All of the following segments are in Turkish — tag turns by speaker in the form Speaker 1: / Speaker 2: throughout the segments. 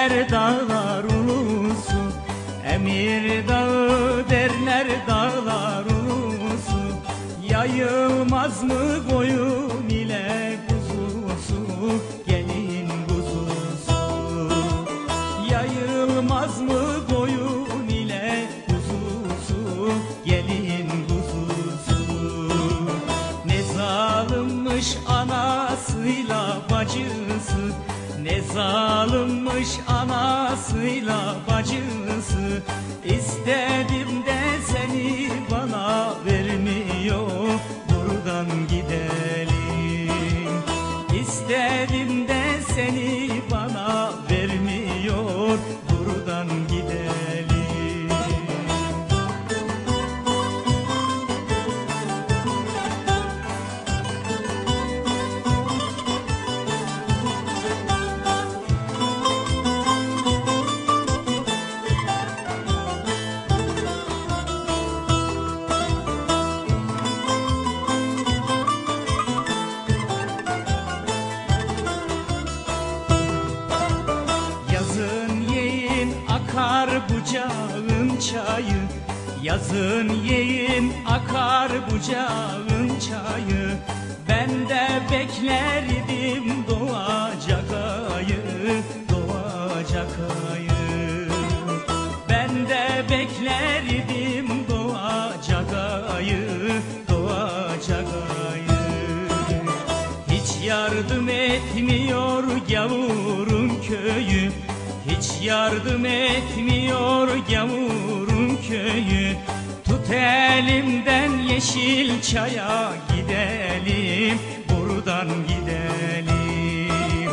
Speaker 1: derler dağlar ulusu Emir dağı derler dağlar ulusu Yayılmaz mı koyun ile kuzusu Gelin kuzusu Yayılmaz mı koyun ile kuzusu Gelin kuzusu Ne zalimmiş anasıyla bacısı ne zalimmiş anasıyla bacısı. İstedim de seni bana vermiyor. Buradan gidelim. İstedim de seni akar bucağın çayı. Yazın yiyin akar bucağın çayı. Ben de beklerdim doğacak ayı Doğacak ayı. Ben de beklerdim doğacak ayı Doğacak ayı. Hiç yardım etmiyor gavurun köyü Hiç yardım etmiyor gavurun köyü. Tut elimden yeşil çaya gidelim Buradan gidelim.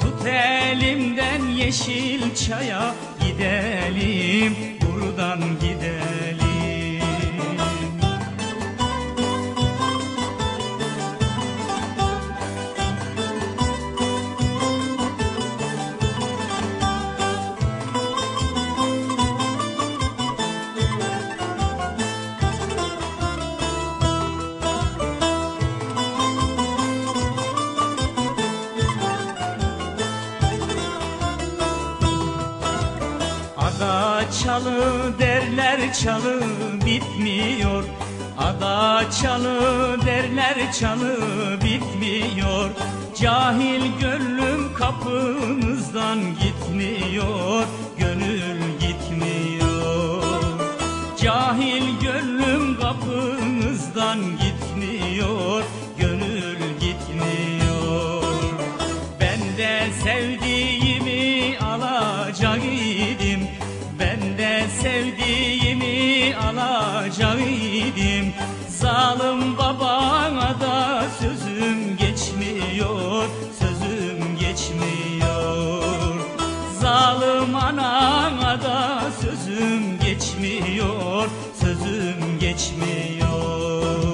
Speaker 1: Tut elimden yeşil çaya gidelim Buradan gidelim Ada çalı derler çalı bitmiyor. Ada çalı derler çalı bitmiyor. Cahil gönlüm kapınızdan gitmiyor Gönül gitmiyor. Cahil gönlüm kapınızdan gitmiyor alacak idim Zalim babana da sözüm geçmiyor Sözüm geçmiyor. Zalim anana da sözüm geçmiyor Sözüm geçmiyor